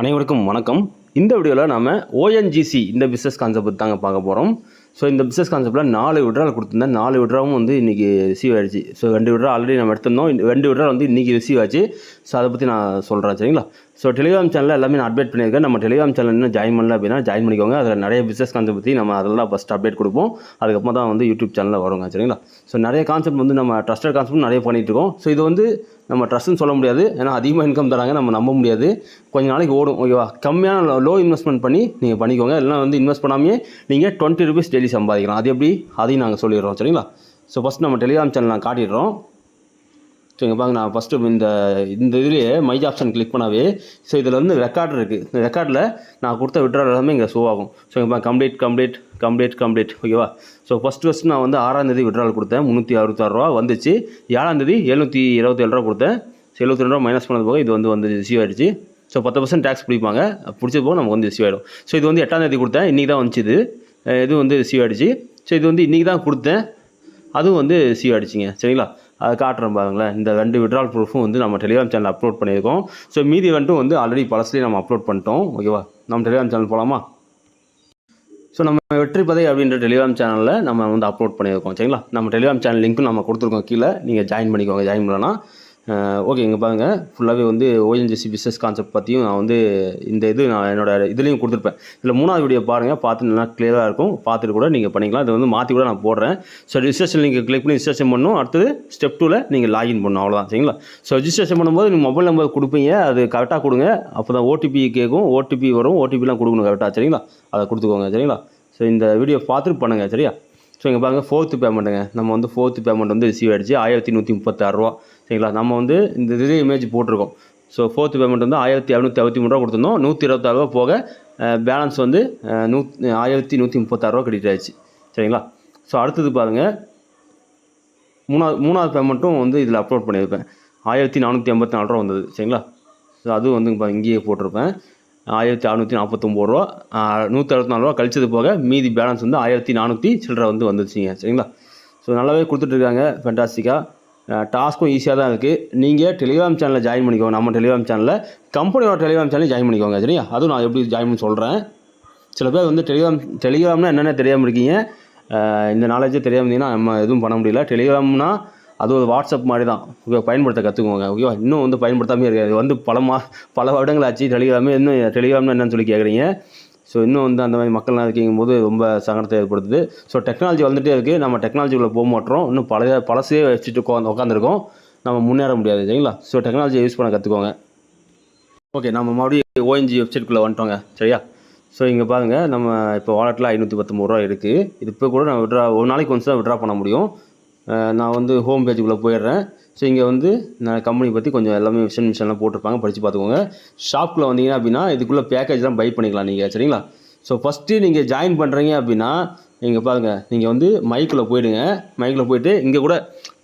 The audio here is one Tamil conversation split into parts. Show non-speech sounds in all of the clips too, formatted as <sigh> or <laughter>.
அனைவருக்கும் வணக்கம். இந்த வீடியோவில் நம்ம ஓஎன்ஜிசி இந்த பிஸ்னஸ் கான்செப்ட் தாங்க பார்க்க போகிறோம் ஸோ இந்த பிஸ்னஸ் கான்செப்ட்டில் நாலு விட்ரால் கொடுத்துருந்தேன். நாலு விட்ராவும் வந்து இன்றைக்கி ரிசீவ் ஆயிடுச்சு. ஸோ ரெண்டு விட்ரா ஆல்ரெடி நம்ம எடுத்திருந்தோம். இந்த ரெண்டு விட்ரா வந்து இன்றைக்கி ரிசீவ் ஆச்சு. ஸோ அதை பற்றி நான் சொல்கிறேன் சரிங்களா? ஸோ டெலிகிராம் சேனலில் எல்லாமே நான் அப்டேட் பண்ணியிருக்கேன். நம்ம டெலிகிராம் சேனல் இன்னும் ஜாயின் பண்ணல அப்படின்னா ஜாயின் பண்ணிக்கோங்க. அதில் நிறைய பிஸ்னஸ் கான்செப்ட் பற்றி நம்ம அதெல்லாம் ஃபஸ்ட் அப்டேட் கொடுப்போம். அதுக்கப்புறம் தான் வந்து யூடியூப் சேனலில் வருங்க சரிங்களா? ஸோ நிறைய கான்செப்ட் வந்து நம்ம ட்ரஸ்டட் கான்செப்ட் நிறைய பண்ணிகிட்டு இருக்கோம். ஸோ இது வந்து நம்ம ட்ரஸ்ட்னு சொல்ல முடியாது. ஏன்னா அதிகமாக இன்கம் தராங்க நம்ம நம்ப முடியாது. கொஞ்ச நாளைக்கு ஓடும் ஓகேவா? கம்மியான லோ இன்வெஸ்ட்மெண்ட் பண்ணி நீங்கள் பண்ணிக்கோங்க. இல்லைனா வந்து இன்வெஸ்ட் பண்ணாமே நீங்கள் டுவெண்ட்டி ருபீஸ் டெய்லி சம்பாதிக்கலாம். அது எப்படி? அதையும் நாங்கள் சொல்லிடுறோம் சரிங்களா? ஸோ ஃபஸ்ட் நம்ம டெலிகிராம் சேனல் நான் காட்டிடுறோம். ஸோ இங்கே பாருங்க நான் ஃபஸ்ட்டு இந்த இந்த இதுலேயே மைஜ் ஆப்ஷன் கிளிக் பண்ணாவே ஸோ இதில் வந்து ரெக்கார்டு இருக்குது இந்த ரெக்கார்டில் நான் கொடுத்த விட்ரால் எல்லாமே இங்கே ஷோ ஆகும். ஸோ இங்கே பாருங்க கம்ப்ளீட் கம்ப்ளீட் கம்ப்ளீட் கம்ப்ளீட் ஓகேவா ஸோ ஃபஸ்ட்டு ஃபஸ்ட்டு நான் வந்து ஆறாந்தேதி விட்ரால் கொடுத்தேன். முந்நூற்றி அறுபத்தாறு ரூபா வந்துச்சு. ஏழாந்தேதி எழுநூற்றி இருபத்தேழு ரூபா கொடுத்தேன். ஸோ எழுபத்தி ரெண்டு ரூபா மைனஸ் பண்ணது போக இது வந்து வந்து ரிசீவ் ஆகிடுச்சு ஸோ பத்து பர்சன்ட் டேக்ஸ் பிடிப்பாங்க. பிடிச்சது போக நமக்கு வந்து ரிசீவ் ஆகிடும் ஸோ இது வந்து எட்டாம் தேதி கொடுத்தேன். இன்றைக்கி தான் வந்துச்சு இது. இது வந்து ரிசீவ் ஆகிடுச்சு ஸோ இது வந்து இன்றைக்கி தான் கொடுத்தேன். அதுவும் வந்து ரிசீவ் ஆகிடுச்சிங்க சரிங்களா? அது காட்டுறோம் பாருங்களேன். இந்த ரெண்டு விட்ரால் ப்ரூஃபும் வந்து நம்ம டெலிகிராம் சேனல் அப்லோட் பண்ணியிருக்கோம். ஸோ மீதி வந்துட்டு வந்து ஆல்ரெடி பழசுலேயே நம்ம அப்லோட் பண்ணிட்டோம். ஓகேவா நம்ம டெலிகிராம் சேனல் போகலாமா ஸோ நம்ம வெற்றி பதை அப்படின்ற டெலிகிராம் சேனலில் நம்ம வந்து அப்லோட் பண்ணியிருக்கோம். சரிங்களா? நம்ம டெலிகிராம் சேனல் லிங்க்கும் நம்ம கொடுத்துருக்கோம் கீழே. நீங்கள் ஜாயின் பண்ணிக்கோங்க. ஜாயின் பண்ணலாம் ஓகே இங்கே பாருங்கள் ஃபுல்லாகவே வந்து ஓஎன்ஜிசி பிஸ்னஸ் கான்செப்ட் பற்றியும் நான் வந்து இந்த இது நான் என்னோடய இதுலேயும் கொடுத்துருப்பேன். இதில் மூணாவது வீடியோ பாருங்கள் பார்த்து நல்லா கிளியராக இருக்கும். பார்த்துட்டு கூட நீங்கள் பண்ணிக்கலாம். இது வந்து மாற்றி கூட நான் போடுறேன். ஸோ ரிஜிஸ்ட்ரேஷன் நீங்கள் கிளிக் பண்ணி ரிஜிஸ்ட்ரேஷன் பண்ணணும். அடுத்தது ஸ்டெப் டூவில் நீங்கள் லாகின் பண்ணணும். அவ்வளோதான் சரிங்களா? ஸோ ரிஜிஸ்ட்ரேஷன் பண்ணும்போது நீங்கள் மொபைல் நம்பர் கொடுப்பீங்க. அது கரெக்டாக கொடுங்க. அப்போ தான் ஓடிபி கேட்கும். ஓடிபி வரும். ஓடிபிலாம் கொடுக்கணும் கரெக்டாக சரிங்களா? அதை கொடுத்துக்கோங்க. சரிங்களா? ஸோ இந்த வீடியோ பார்த்துட்டு பண்ணுங்கள் சரியா? ஸோ இங்கே பாருங்கள் ஃபோர்த்து பேமெண்ட்டுங்க நம்ம வந்து ஃபோர்த்து பேமெண்ட் வந்து ரிசீவ் ஆகிடுச்சு ஆயிரத்தி நூற்றி முப்பத்தாறு ரூபா. சரிங்களா? நம்ம வந்து இந்த இது இமேஜ் போட்டிருக்கோம். ஸோ ஃபோர்த்து பேமெண்ட் வந்து ஆயிரத்தி இரநூத்தி அறுபத்தி மூணு ரூபா கொடுத்துருந்தோம். நூற்றி இருபத்தாறு போக பேலன்ஸ் வந்து நூ ஆயிரத்தி நூற்றி முப்பத்தாறுரூவா கிரெடிட் ஆயிடுச்சு. சரிங்களா? ஸோ அடுத்தது பாருங்கள் மூணாவது மூணாவது பேமெண்ட்டும் வந்து இதில் அப்லோட் பண்ணியிருப்பேன். ஆயிரத்தி நானூற்றி ஐம்பத்தி நாலு ரூபா வந்தது. சரிங்களா? ஸோ அதுவும் வந்து இப்போ இங்கேயே போட்டிருப்பேன். ஆயிரத்தி அறநூற்றி நாற்பத்தொம்போது ரூபா. நூற்றி அறுபத்தி நாலு ரூபா கழிச்சது போக மீதி பேலன்ஸ் வந்து ஆயிரத்தி நானூற்றி சில்லரை வந்து வந்துச்சுங்க சரிங்களா? ஸோ நல்லாவே கொடுத்துட்ருக்காங்க ஃபென்டாஸ்டிக்காக டாஸ்க்கும் ஈஸியாக தான் இருக்குது நீங்கள் டெலிகிராம் சேனலில் ஜாயின் பண்ணிக்கோங்க. நம்ம டெலிகிராம் சேனலில் கம்பெனியோட டெலிகிராம் சேனலில் ஜாயின் பண்ணிக்கோங்க சரியா? அதுவும் நான் எப்படி ஜாயின் பண்ணி சொல்கிறேன் சில பேர் வந்து டெலிகிராம் டெலிகிராம்னா என்னென்ன தெரியாமல் இருக்கீங்க. இந்த நாலேஜே தெரியாமல் இருந்தீங்கன்னா நம்ம எதுவும் பண்ண முடியல. டெலிகிராம்னா அது ஒரு வாட்ஸ்அப் மாதிரி தான் ஓகே பயன்படுத்த கற்றுக்குவோங்க ஓகேவா இன்னும் வந்து பயன்படுத்தாமே இருக்காது. வந்து பல மா பல வருடங்கள் ஆச்சு டெலிகிராமே இன்னும் டெலிகிராம்னு என்னன்னு சொல்லி கேட்குறீங்க ஸோ இன்னும் வந்து அந்த மாதிரி மக்கள்லாம் இருக்கீங்கும் போது ரொம்ப சங்கடத்தை ஏற்படுத்துது. ஸோ டெக்னாலஜி வந்துகிட்டே இருக்குது நம்ம டெக்னாலஜிக்குள்ளே போக மாட்டோம். இன்னும் பழைய பழசே வச்சுட்டு உட்காந்து உட்காந்துருக்கோம் நம்ம முன்னேற முடியாது சரிங்களா? ஸோ டெக்னாலஜியை யூஸ் பண்ண கற்றுக்கோங்க ஓகே நம்ம மறுபடியும் ஓஎன்ஜி வெப்சைட்குள்ளே வந்துட்டோங்க சரியா? ஸோ இங்கே பாருங்கள் நம்ம இப்போ வாலெட்டில் ஐநூற்றி பத்தொம்பது ரூபா இருக்குது இது இப்போ கூட நம்ம விட்ரா ஒரு நாளைக்கு ஒன்ஸ் தான் விட்ரா பண்ண முடியும். நான் வந்து ஹோம் பேஜுக்குள்ளே போயிடுறேன். ஸோ இங்கே வந்து நான் கம்பெனி பற்றி கொஞ்சம் எல்லாமே விஷன் மிஷன்லாம் போட்டிருப்பாங்க. படித்து பார்த்துக்கோங்க. ஷாப்புக்குள்ளே வந்தீங்க அப்படின்னா இதுக்குள்ளே பேக்கேஜ்லாம் பை பண்ணிக்கலாம் நீங்கள் சரிங்களா? ஸோ ஃபஸ்ட்டு நீங்கள் ஜாயின் பண்ணுறீங்க அப்படின்னா நீங்கள் பாருங்கள் நீங்கள் வந்து மைக்கில் போயிடுங்க. மைக்கில் போயிட்டு இங்கே கூட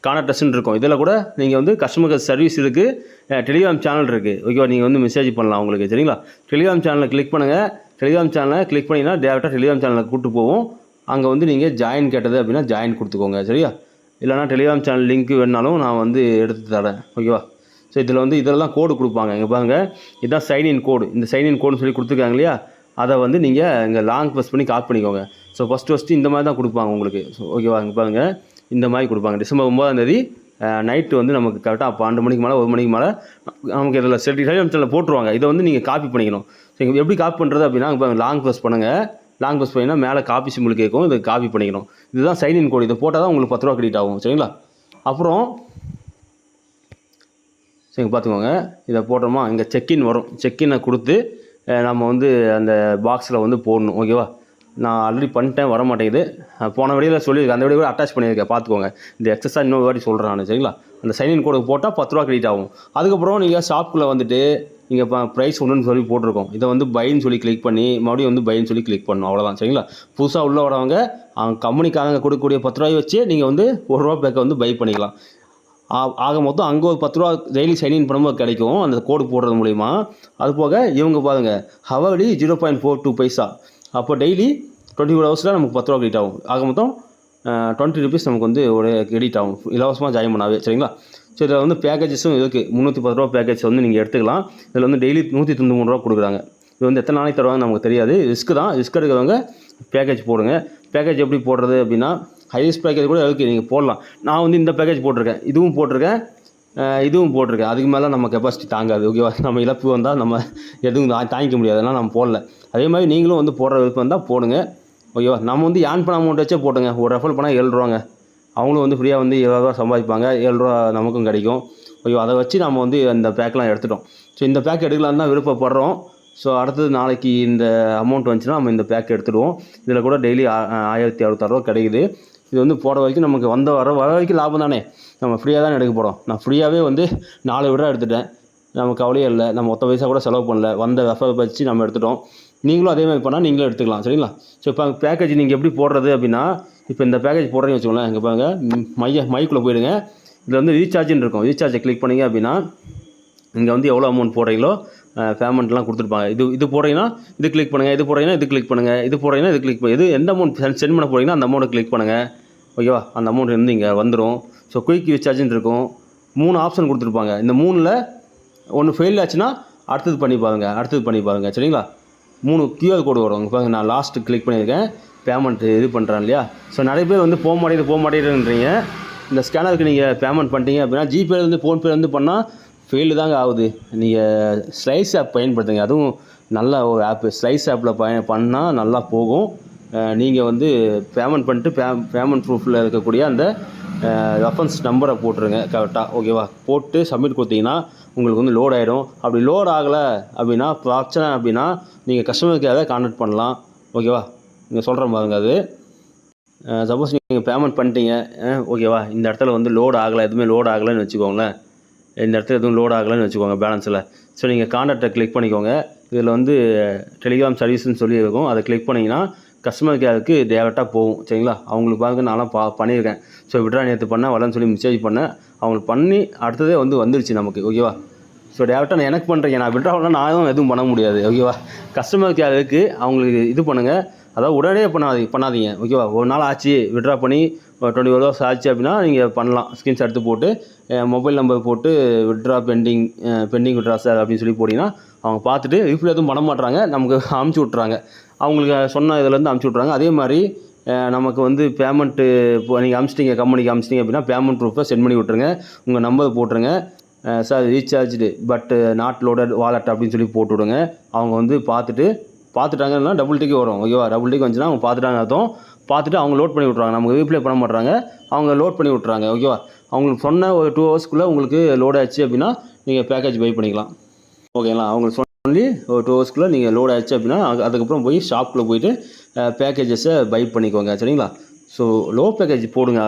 கான்டாக்டஸ்ன்னு இருக்கும். இதில் கூட நீங்கள் வந்து கஸ்டமர் சர்வீஸ் இருக்குது டெலிகிராம் சேனல் இருக்குது ஓகேவா நீங்கள் வந்து மெசேஜ் பண்ணலாம் உங்களுக்கு சரிங்களா? டெலிகிராம் சேனலை கிளிக் பண்ணுங்கள் டெலிகிராம் சேனலை கிளிக் பண்ணிங்கன்னா டேரெக்டாக டெலிகிராம் சேனலை கூப்பிட்டு போவோம். அங்கே வந்து நீங்கள் ஜாயின் கேட்டது அப்படின்னா ஜாயின் கொடுத்துக்கோங்க சரியா? இல்லைனா டெலிகிராம் சேனல் லிங்க் வேணாலும் நான் வந்து எடுத்து தரேன். ஓகேவா ஸோ இதில் வந்து இதெல்லாம் கோடு கொடுப்பாங்க. இங்கே பாருங்க. இதுதான் சைன்இன் கோடு இந்த சைன்இன் கோடுன்னு சொல்லி கொடுத்துருக்காங்க இல்லையா? அதை வந்து நீங்கள் இங்கே லாங் ப்ரெஸ் பண்ணி காப்பி பண்ணிக்கோங்க. ஸோ ஃபஸ்ட்டு ஃபஸ்ட்டு இந்த மாதிரி தான் கொடுப்பாங்க உங்களுக்கு. ஸோ ஓகேவா இங்கே பாருங்க. இந்த மாதிரி கொடுப்பாங்க. டிசம்பர் ஒம்பதாம் தேதி நைட்டு வந்து நமக்கு கரெக்டாக பன்னெண்டு மணிக்கு மேலே ஒரு மணிக்கு மேலே நமக்கு இதில் செட்டி டெலிகிராம் சேனலில் போட்டுருவாங்க. இதை வந்து நீங்கள் காப்பி பண்ணிக்கணும். ஸோ எப்படி காப்பி பண்ணுறது அப்படின்னா லாங் ப்ரெஸ் பண்ணுங்கள் லாங் பஸ் பண்ணிங்கன்னா மேலே காப்பி சிம்பிள் கேட்கும். இதை காப்பி பண்ணிக்கணும். இதுதான் சைன்இன் கோடு இதை போட்டால் தான் உங்களுக்கு பத்து ரூபா கிரெடிட் ஆகும். சரிங்களா? அப்புறம் சரி பார்த்துக்கோங்க. இதை போட்டோமா? இங்கே செக்இன் வரும். செக்இனை கொடுத்து நம்ம வந்து அந்த பாக்ஸில் வந்து போடணும். ஓகேவா நான் ஆல்ரெடி பண்ணிட்டேன். வர மாட்டேங்குது போன வழியில் சொல்லியிருக்கேன். அந்த வழியை அட்டாச் பண்ணியிருக்கேன். பார்த்துக்கோங்க. இந்த எக்ஸஸாக இன்னொரு வாட்டி சொல்கிறேன் நான். சரிங்களா? அந்த சைன்இன் கோடு போட்டால் பத்து ரூபா கிரெடிட் ஆகும். அதுக்கப்புறம் நீங்கள் ஷாப்புக்குள்ளே வந்துட்டு இங்கே இப்போ ப்ரைஸ் ஒன்றுன்னு சொல்லி போட்டிருக்கோம். இதை வந்து பைன்னு சொல்லி கிளிக் பண்ணி மறுபடியும் வந்து பைன்னு சொல்லி கிளிக் பண்ணணும். அவ்வளோதான் சரிங்களா? புதுசாக உள்ளே வரவங்க அவங்க கம்பெனிக்காரங்க கொடுக்கக்கூடிய பத்து ரூபாய் வச்சு நீங்கள் வந்து ஒரு ரூபா பேக்கை வந்து பை பண்ணிக்கலாம். ஆ- ஆக மொத்தம் அங்கே ஒரு பத்து ரூபா டெய்லி சைன்இன் பண்ணும்போது கிடைக்கும். அந்த கோடு போடுறது மூலிமா அது போக இவங்க பாருங்க hourly zero point four two paisa அப்போ டெய்லி டுவெண்ட்டி ஃபோர் ஹவர்ஸில் நமக்கு பத்து ரூபா கிரெடிட் ஆகும். ஆக மொத்தம் டுவெண்ட்டி ருபீஸ் நமக்கு வந்து ஒரு கிரெடிட் ஆகும். இலவசமாக ஜாயின் பண்ணாவே. சரிங்களா? ஸோ இதில் வந்து பேக்கேஜஸும் இருக்குது முந்நூற்றி பத்து ரூபா பேக்கேஜ் வந்து நீங்கள் எடுத்துக்கலாம். இதில் வந்து டெய்லி நூற்றி தொண்ணூறு மூணு ரூபா கொடுக்குறாங்க. இது வந்து எத்தனை நாளைக்கு தருவாங்க நமக்கு தெரியாது. ரிஸ்க் தான். ரிஸ்க் எடுக்கிறவங்க பேக்கேஜ் போடுங்க. பேக்கேஜ் எப்படி போடுறது அப்படின்னா ஹையஸ்ட் பேக்கேஜ் கூட இருக்குது நீங்கள் போடலாம். நான் வந்து இந்த பேக்கேஜ் போட்டிருக்கேன். இதுவும் போட்டிருக்கேன். இதுவும் போட்டிருக்கேன். அதுக்கு மேலே நம்ம கெப்பாசிட்டி தாங்காது. ஓகேவா <laughs> நம்ம இழப்பு வந்தால் நம்ம எதுவும் தாங்கிக்க முடியாது. அதெல்லாம் நம்ம போடல. அதே மாதிரி நீங்களும் வந்து போடுற விருப்பம் இருந்தால் போடுங்க. ஓகேவா நம்ம வந்து ஏன் பண்ண அமௌண்ட் வச்சே போட்டுங்க. ஒரு ரெஃபர் பண்ணால் ஏழு ரூபாங்க அவங்களும் வந்து ஃப்ரீயாக வந்து ஏழு ரூபா சம்பாதிப்பாங்க. ஏழ்ரூவா நமக்கும் கிடைக்கும். ஐயோ அதை வச்சு நம்ம வந்து அந்த பேக்லாம் எடுத்துட்டோம். ஸோ இந்த பேக் எடுக்கலாம் தான் விருப்பப்படுறோம். ஸோ அடுத்தது நாளைக்கு இந்த அமௌண்ட் வந்துச்சுன்னா நம்ம இந்த பேக் எடுத்துடுவோம். இதில் கூட டெய்லி ஆயிரத்தி அறுபத்தாறு ரூபா கிடைக்குது. இது வந்து போட வரைக்கும் நமக்கு வந்த வர வர வரைக்கும் லாபம் தானே? நம்ம ஃப்ரீயாக தான் எடுக்க போகிறோம் நான் ஃப்ரீயாகவே வந்து நாலு விட எடுத்துட்டேன். நமக்கு கவலையே இல்லை. நம்ம மொத்த பைசா கூட செலவு பண்ணல. வந்த ரெஃபர் வச்சு நம்ம எடுத்துட்டோம். நீங்களும் அதே மாதிரி பண்ணால் நீங்களும் எடுத்துக்கலாம் சரிங்களா? ஸோ இப்போ பேக்கேஜ் நீங்கள் எப்படி போடுறது அப்படின்னா இப்போ இந்த பேக்கேஜ் போடுறீங்கன்னு வச்சுக்கோங்களேன் இங்கே பாருங்க மைய மைக்குள்ளே போயிடுங்க. இதில் வந்து ரீசார்ஜ்னு இருக்கும். ரீசார்ஜை கிளிக் பண்ணீங்க அப்படின்னா இங்கே வந்து எவ்வளோ அமௌண்ட் போடுறீங்களோ பேமெண்ட்லாம் கொடுத்துருப்பாங்க. இது இது போடுறீங்கன்னா இது கிளிக் பண்ணுங்கள் இது போடுறீங்கன்னா இது கிளிக் பண்ணுங்கள் இது போடுறீங்கன்னா இது கிளிக் பண்ணு இது எந்த அமௌண்ட் சென்ட் பண்ண போகிறீங்கன்னா அந்த அமௌண்ட்டை கிளிக் பண்ணுங்கள் ஓகேவா? அந்த அமௌண்ட் வந்து இங்கே வந்துடும் ஸோ குயிக் ரீசார்ஜ்னு இருக்கும். மூணு ஆப்ஷன் கொடுத்துருப்பாங்க. இந்த மூணில் ஒன்று ஃபெயில் ஆச்சுன்னா அடுத்தது பண்ணி பாருங்கள் அடுத்தது பண்ணி பாருங்கள் சரிங்களா? மூணு கியூஆர் கோடு வரும். இங்க பாருங்க நான் லாஸ்ட்டு கிளிக் பண்ணியிருக்கேன். பேமெண்ட் இது பண்ணுறேன் இல்லையா? ஸோ நிறைய பேர் வந்து போக மாட்டேங்குது போக மாட்டேங்குதுன்றீங்க. இந்த ஸ்கேனருக்கு நீங்கள் பேமெண்ட் பண்ணிட்டீங்க அப்படின்னா ஜிபேலேருந்து ஃபோன்பேலேருந்து பண்ணால் ஃபெயிலு தாங்க ஆகுது. நீங்கள் ஸ்லைஸ் ஆப் பயன்படுத்துங்க. அதுவும் நல்ல ஒரு ஆப்பு ஸ்லைஸ் ஆப்பில் பய பண்ணால் நல்லா போகும். நீங்கள் வந்து பேமெண்ட் பண்ணிட்டு பே பேமெண்ட் ப்ரூஃபில் இருக்கக்கூடிய அந்த ரெஃபரன்ஸ் நம்பரை போட்டுருங்க கரெக்டாக ஓகேவா போட்டு சப்மிட் கொடுத்தீங்கன்னா உங்களுக்கு வந்து லோட் ஆகிடும் அப்படி லோட் ஆகலை அப்படின்னா பிரச்சனை அப்படின்னா நீங்கள் கஸ்டமர் கேரை கான்டாக்ட் பண்ணலாம். ஓகேவா நீங்கள் சொல்கிற பாருங்க அது. சப்போஸ் நீங்கள் பேமெண்ட் பண்ணிட்டீங்க. ஓகேவா இந்த இடத்துல வந்து லோட் ஆகலை எதுவுமே லோட் ஆகலைன்னு வச்சுக்கோங்களேன். இந்த இடத்துல எதுவும் லோட் ஆகலைன்னு வச்சுக்கோங்க பேலன்ஸில் ஸோ நீங்கள் கான்டாக்டை கிளிக் பண்ணிக்கோங்க. இதில் வந்து டெலிகிராம் சர்வீஸ்னு சொல்லி இருக்கும் அதை கிளிக் பண்ணிங்கன்னா கஸ்டமர் கேருக்கு டேரெக்டாக போகும். சரிங்களா? அவங்களுக்கு பாருங்க நான்லாம் பா பண்ணியிருக்கேன். ஸோ விட்ரா நேற்று பண்ணேன். வரலன்னு சொல்லி மெசேஜ் பண்ணேன். அவங்களுக்கு பண்ணி அடுத்ததே வந்து வந்துருச்சு நமக்கு. ஓகேவா ஸோ டேரெக்டாக நான் எனக்கு பண்ணுறீங்க நான் விட்ராவெலாம் நானும் எதுவும் பண்ண முடியாது. ஓகேவா கஸ்டமர் கேருக்கு அவங்களுக்கு இது பண்ணுங்கள் அதாவது உடனே பண்ணாதீங்க. பண்ணாதீங்க ஓகேவா ஒரு நாள் ஆச்சு விட்ரா பண்ணி டுவெண்ட்டி ஃபோர் ஹவர்ஸ் ஆச்சு அப்படின்னா நீங்கள் பண்ணலாம். ஸ்க்ரீன்ஷாட் எடுத்து போட்டு மொபைல் நம்பர் போட்டு withdraw pending pending withdraw sir அப்படின்னு சொல்லி போட்டிங்கன்னா அவங்க பார்த்துட்டு ரீஃபில் எதுவும் பண்ண மாட்டாங்க நமக்கு அமுச்சு விட்றாங்க அவங்களுக்கு சொன்ன இதுலேருந்து அமுச்சு விட்றாங்க அதே மாதிரி நமக்கு வந்து பேமெண்ட்டு இப்போ நீங்கள் அமிச்சிட்டிங்க கம்பெனிக்கு அமிச்சிட்டிங்க அப்படின்னா பேமெண்ட் ப்ரூஃபை சென்ட் பண்ணி விட்ருங்க உங்கள் நம்பர் போட்டுருங்க. Sir recharged but not loaded wallet அப்படின்னு சொல்லி போட்டு விடுங்க. அவங்க வந்து பார்த்துட்டு பார்த்துட்டாங்கன்னா டபுள் டிக்கு வரும். ஓகேவா டபுள் டிக்கு வந்துச்சுன்னா அவங்க பார்த்துட்டாங்க அர்த்தம். பார்த்துட்டு அவங்க லோட் பண்ணி விட்றாங்க நமக்கு ரீப்ளே பண்ண மாட்றாங்க. அவங்க லோட் பண்ணி விட்றாங்க ஓகேவா அவங்களுக்கு சொன்ன ஒரு டூ ஹவர்ஸ்க்குள்ளே உங்களுக்கு லோட் ஆச்சு அப்படின்னா நீங்கள் பேக்கேஜ் பை பண்ணிக்கலாம். ஓகேங்களா அவங்களுக்கு ஒன்லி ஒரு டூ ஹவர்ஸ்க்குள்ளே நீங்கள் லோட் ஆச்சு அப்படின்னா அதுக்கப்புறம் போய் ஷாப்பில் போயிட்டு பேக்கேஜஸை பை பண்ணிக்கோங்க சரிங்களா? ஸோ லோ பேக்கேஜ் போடுங்க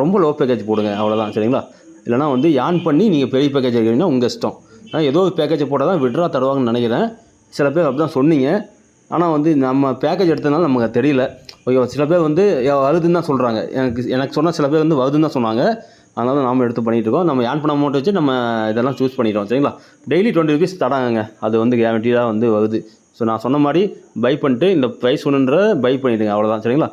ரொம்ப லோ பேக்கேஜ் போடுங்க அவ்வளோதான் சரிங்களா? இல்லைனா வந்து யான் பண்ணி நீங்கள் பெரிய பேக்கேஜ் எடுக்கிறீங்கன்னா உங்கள் இஷ்டம். ஆனால் ஏதோ ஒரு பேக்கேஜை போட்டால் தான் விட்ரா தருவாங்கன்னு நினைக்கிறேன். சில பேர் அப்படி தான் சொன்னீங்க. ஆனால் வந்து நம்ம பேக்கேஜ் எடுத்ததுனால நமக்கு அது தெரியல. ஓகே சில பேர் வந்து வருதுன்னு தான் சொல்கிறாங்க எனக்கு எனக்கு சொன்னால் சில பேர் வந்து வருதுன்னு தான் சொன்னாங்க. அதனால நாம் எடுத்து பண்ணிகிட்டு இருக்கோம் நம்ம ஏன் பண்ண அமௌண்ட் வச்சு நம்ம இதெல்லாம் சூஸ் பண்ணிட்டோம் சரிங்களா? டெய்லி டுவெண்ட்டி ருபீஸ் தராங்க அது வந்து கேரண்டியாக வந்து வருது. ஸோ நான் சொன்ன மாதிரி பை பண்ணிட்டு இந்த ப்ரைஸ் ஒன்றுன்ற பை பண்ணிவிடுங்க அவ்வளோதான் சரிங்களா?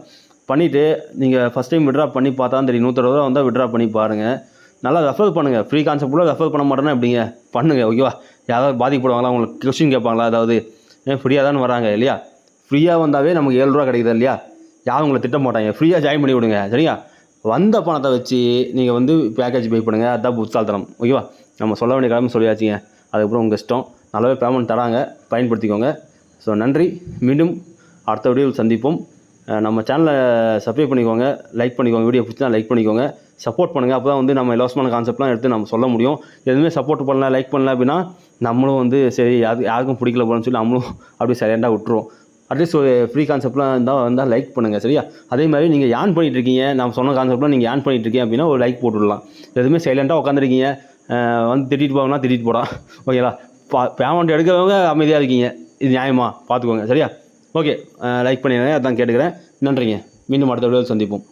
பண்ணிவிட்டு நீங்கள் ஃபஸ்ட் டைம் விட்ரா பண்ணி பார்த்தா தெரியும். நூற்றறுபது ரூபா வந்தால் விட்ரா பண்ணி பாருங்கள் நல்லா ரெஃபர் பண்ணுங்கள் ஃப்ரீ கான்செப்ட் கூட ரெஃபர் பண்ண மாட்டேன்னா எப்படிங்க? பண்ணுங்கள் ஓகேவா யாராவது பாதிக்கப்படுவாங்களா? உங்களுக்கு கொஸ்டின் கேட்பாங்களா? அதாவது ஏன் ஃப்ரீயாக தானே வராங்க இல்லையா? ஃப்ரீயாக வந்தாவே நமக்கு ஏழு ரூபா கிடைக்குது இல்லையா? யாரும் உங்களை திட்ட மாட்டாங்க. ஃப்ரீயாக ஜாயின் பண்ணி விடுங்க. சரியா? வந்த பணத்தை வச்சு நீங்கள் வந்து பேக்கேஜ் பே பண்ணுங்கள் அதுதான் புத்தாள்தனம். ஓகேவா நம்ம சொல்ல வேண்டிய கிழமை சொல்லியாச்சுங்க. அதுக்கப்புறம் உங்கள் இஷ்டம். நல்லாவே பேமெண்ட் தராங்க. பயன்படுத்திக்கோங்க. ஸோ நன்றி. மீண்டும் அடுத்த வீடியோவில் சந்திப்போம். நம்ம சேனலை சப்ஸ்கிரைப் பண்ணிக்கோங்க. லைக் பண்ணிக்கோங்க. வீடியோ பிடிச்சா லைக் பண்ணிக்கோங்க. சப்போர்ட் பண்ணுங்கள் அப்போ தான் வந்து நம்ம இலவசமான கான்செப்ட்லாம் எடுத்து நம்ம சொல்ல முடியும். எதுவுமே சப்போர்ட் பண்ணல லைக் பண்ணல அப்படின்னா நம்மளும் வந்து சரி யாரு யாருக்கும் பிடிக்கல போகணும்னு சொல்லி நம்மளும் அப்படியே சைலண்டாக விட்டுருவோம். அட்லீஸ்ட் ஒரு ஃப்ரீ கான்செப்ட்லாம் இருந்தால் வந்தால் லைக் பண்ணுங்கள் சரியா? அதே மாதிரி நீங்கள் ஏன் பண்ணிகிட்டு இருக்கீங்க நான் சொன்ன கான்செப்ட்லாம் நீங்கள் ஏன் பண்ணிட்டு இருக்கீங்க அப்படின்னா ஒரு லைக் போட்டுடலாம். எதுவுமே சைலண்ட்டாக உட்காந்துருக்கீங்க வந்து திட்டிட்டு போவாங்கன்னா திட்டிட்டு போடா. ஓகேங்களா பா பேமெண்ட் எடுக்கிறவங்க அமைதியாக இருக்கீங்க. இது நியாயமாக பார்த்துக்கோங்க சரியா? ஓகே லைக் பண்ணிடுங்க அதான் கேட்டுக்கிறேன். நன்றிங்க. மீண்டும் அடுத்த வீடியோவில் சந்திப்போம்.